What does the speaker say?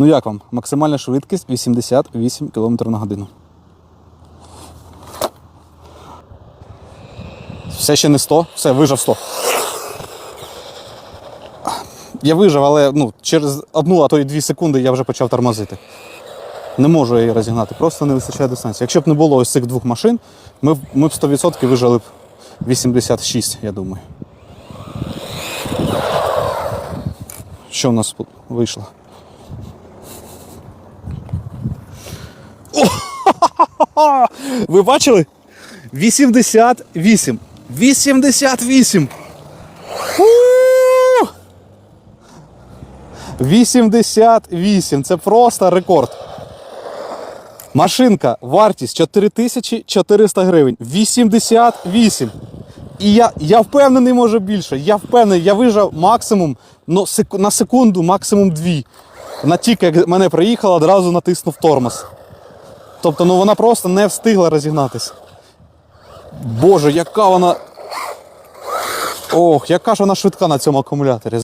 Ну як вам? Максимальна швидкість 88 км на годину. Все ще не 100, все, вижав 100. Я вижив, але ну, через одну, а то й дві секунди я вже почав тормозити. Не можу я її розігнати, просто не вистачає дистанції. Якщо б не було ось цих двох машин, ми, б- ми б 100% вижили б 86, я думаю. Що в нас вийшло? О! Ви бачили? 88. 88. Фу! 88. Це просто рекорд. Машинка, вартість 4400 гривень. 88. І я, я впевнений, може більше. Я впевнений, я вижав максимум ну, на секунду, максимум дві. На тільки як мене приїхала, одразу натиснув тормоз. Тобто, ну вона просто не встигла розігнатися. Боже, яка вона. Ох, яка ж вона швидка на цьому акумуляторі.